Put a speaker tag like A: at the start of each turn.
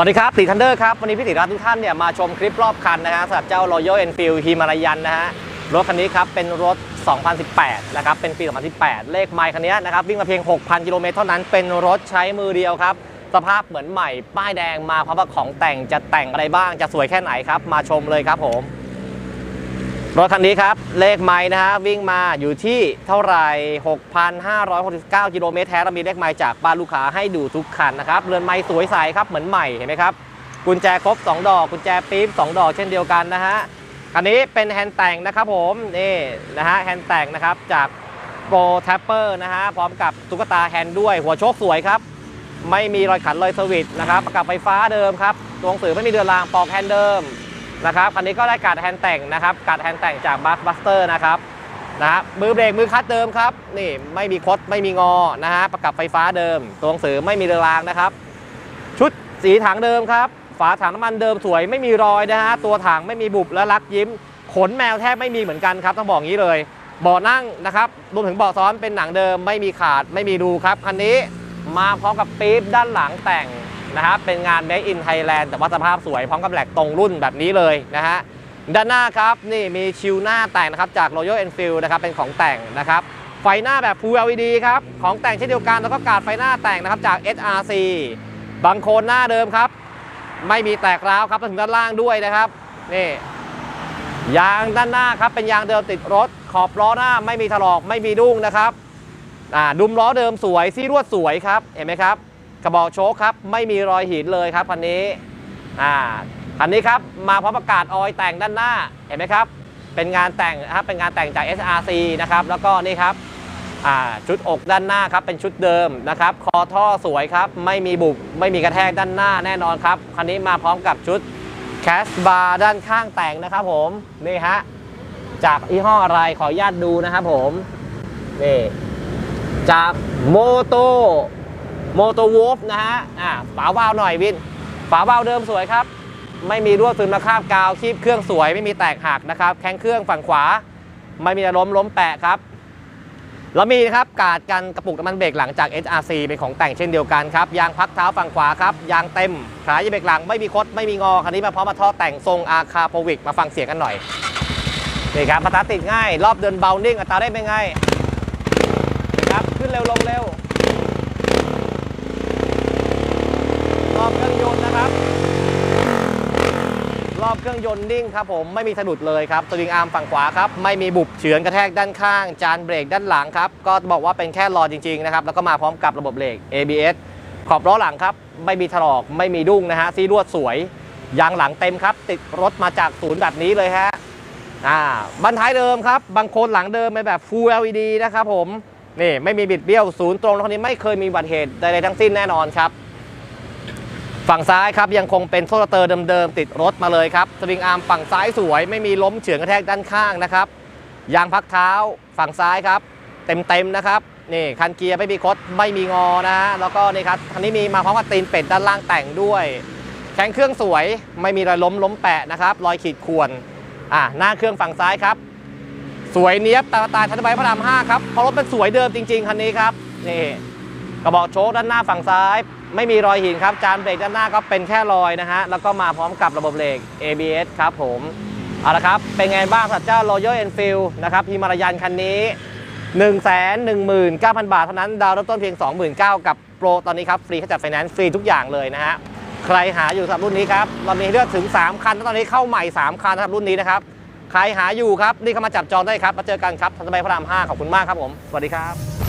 A: สวัสดีครับตีทันเดอร์ครับ วันนี้พี่ติรัตทุกท่านเนี่ยมาชมคลิปรอบคันนะฮะสำหรับเจ้า Royal Enfield Himalayan นะฮะ รถคันนี้ครับ เป็นรถ 2018 นะครับ เป็นปี 2018 เลขไมล์คันนี้นะครับ วิ่งมาเพียง 6,000 กิโลเมตรเท่านั้น เป็นรถใช้มือเดียวครับ สภาพเหมือนใหม่ ป้ายแดงมาพร้อมกับของแต่งจะแต่งอะไรบ้างจะสวยแค่ไหนครับ มาชมเลยครับผม รถคันนี้ครับ เลขไมล์นะฮะวิ่งมาอยู่ที่เท่าไหร่ 6,569 กิโลเมตรแท้เรามีเลขไมล์จากบ้านลูกค้าให้ดูทุกคันนะครับเรือนไมล์สวยใสครับเหมือนใหม่เห็นไหมครับกุญแจครบ 2 ดอก กุญแจปี๊บ2ดอกเช่นเดียวกันนะฮะคันนี้เป็นแฮนด์แต่งนะครับผมนี่นะฮะแฮนด์แต่งนะครับจากโปรแทปเปอร์นะฮะพร้อมกับตุ๊กตาแฮนด์ด้วยหัวโชคสวยครับ ไม่มีรอยขันรอยสวิตช์นะครับประกับไฟฟ้าเดิมครับตัวหนังสือไม่มีเดือนรางปอกแฮนด์เดิม นะครับคันนี้ก็ได้การดแฮนด์แต่งนะครับการดแฮนด์แต่งจากบัสบัสเตอร์นะครับนะฮะมือเบรกมือคัดเดิมครับนี่ไม่มีคดไม่มีงอนะฮะประกับไฟฟ้าเดิม ตัวหนังสือไม่มีเรือรางนะครับ ชุดสีถังเดิมครับ ฝาถังน้ำมันเดิมสวยไม่มีรอยนะฮะตัวถังไม่มีบุบและลักยิ้ม ขนแมวแทบไม่มีเหมือนกันครับต้องบอกงี้เลยเบาะนั่งนะครับรวมถึงเบาะซ้อนเป็นหนังเดิมไม่มีขาดไม่มีรูครับคันนี้มาพร้อมกับปี๊บด้านหลังแต่ง นะครับเป็นงาน Made in Thailand แต่ว่าสภาพสวยพร้อมกับแหลกตรงรุ่นแบบนี้เลยนะฮะด้านหน้าครับนี่มีชิวหน้าแต่งนะครับจาก Royal Enfield นะครับเป็นของแต่งนะครับไฟหน้าแบบ Full LED ครับของแต่งเช่นเดียวกันแล้วก็การดไฟหน้าแต่งนะครับจาก SRC บังโคนหน้าเดิมครับ ไม่มีแตกร้าวครับถึงด้านล่างด้วยนะครับนี่ยางด้านหน้าครับเป็นยางเดิมติดรถ ขอบล้อหน้าไม่มีถลอกไม่มีดุ้งนะครับดุมล้อเดิมสวยซี่รวดสวยครับเห็นไหมครับ กระบอกโชคครับ ไม่มีรอยหินเลยครับคันนี้อ่าคันนี้ครับมาพร้อมประกาศออยแต่งด้านหน้าเห็นไหมครับ เป็นงานแต่งนะครับเป็นงานแต่งจาก SRC นะครับแล้วก็นี่ครับอ่าชุดอกด้านหน้าครับเป็นชุดเดิมนะครับ คอท่อสวยครับ ไม่มีบุบไม่มีกระแทกด้านหน้าแน่นอนครับคันนี้มาพร้อมกับชุดแคสบาร์ด้านข้างแต่งนะครับผมนี่ฮะจากยี่ห้ออะไรขออนุญาตดูนะครับผมนี่จากโมโต โมโตว l f นะฮะอ่าฝาวาล์วหน่อยวิน ฝาวาล์วเดิมสวยครับ ไม่มีรั่วซึมระคาบกาวคีบเครื่องสวยไม่มีแตกหักนะครับ แข้งเครื่องฝั่งขวา ไม่มีล้มล้มแปะครับแล้วมีนะครับกาดกันกระปุกน้ำมันเบรกหลังจาก HRC เป็นของแต่งเช่นเดียวกันครับ ยางพักเท้าฝั่งขวาครับ ยางเต็ม ขายางเบรกหลังไม่มีคดไม่มีงอ คันนี้มาพร้อมมาท่อแต่งทรงอาคาโพวิกมาฟังเสียงกันหน่อย นี่ครับสตาติดง่าย รอบเดินเบานิ่งอัตราได้เป็นไงนะครับ ขึ้นเร็วลงเร็ว รอบเครื่องยนต์นะครับ รอบเครื่องยนต์นิ่งครับผมไม่มีสะดุดเลยครับสวิงอาร์มฝั่งขวาครับไม่มีบุบเฉือนกระแทกด้านข้าง จานเบรกด้านหลังครับก็บอกว่าเป็นแค่รอจริงๆนะครับแล้วก็มาพร้อมกับระบบเบรก ABS ขอบล้อหลังครับไม่มีถลอกไม่มีดุ้งนะฮะซีรวดสวยยางหลังเต็มครับ ติดรถมาจากศูนย์แบบนี้เลยฮะอ่าบันท้ายเดิมครับบางโคนหลังเดิมเป็นแบบ Full LED นะครับผมนี่ไม่มีบิดเบี้ยวศูนย์ตรงรถนนี้ไม่เคยมีอุบัติเหตุใดๆทั้งสิ้นแน่นอนครับ ฝั่งซ้ายครับยังคงเป็นโซ่เตอร์เดิมๆติดรถมาเลยครับสวิงอาร์มฝั่งซ้ายสวยไม่มีล้มเฉือนกระแทกด้านข้างนะครับยางพักเท้าฝั่งซ้ายครับเต็มๆนะครับนี่คันเกียร์ไม่มีคดไม่มีงอนะฮะแล้วก็นี่ครับคันนี้มีมาพร้อมกับตีนเป็ดด้านล่างแต่งด้วยแข้งเครื่องสวยไม่มีรอยล้มล้มแปะนะครับรอยขีดข่วนอะหน้าเครื่องฝั่งซ้ายครับ สวยเนี้ยบตาตายทันใบพระราม5ครับเพราะรถเป็นสวยเดิมจริง ๆคันนี้ครับนี่กระบอกโชคด้านหน้าฝั่งซ้าย ไม่มีรอยหินครับ จานเบรกด้านหน้าก็เป็นแค่รอยนะฮะ แล้วก็มาพร้อมกับระบบเบรก ABS ครับผม เอาละครับ เป็นไงบ้างสำหรับเจ้า Royal Enfield นะครับฮิมารยันคันนี้ 1 1 9 0 0 0 บาทเท่านั้น ดาวน์เริ่มต้นเพียง 29,000กับโปรตอนนี้ครับ ฟรีค่าจัดไฟแนนซ์ฟรีทุกอย่างเลยนะฮะ ใครหาอยู่สำหรับรุ่นนี้ครับเรามีเลือกถึง 3 คัน ตอนนี้เข้าใหม่ 3 คันสำหรับรุ่นนี้นะครับ ใครหาอยู่ครับ นี่เข้ามาจับจองได้ครับ มาเจอกันครับทันสบายพระราม5ขอบคุณมากครับผม สวัสดีครับ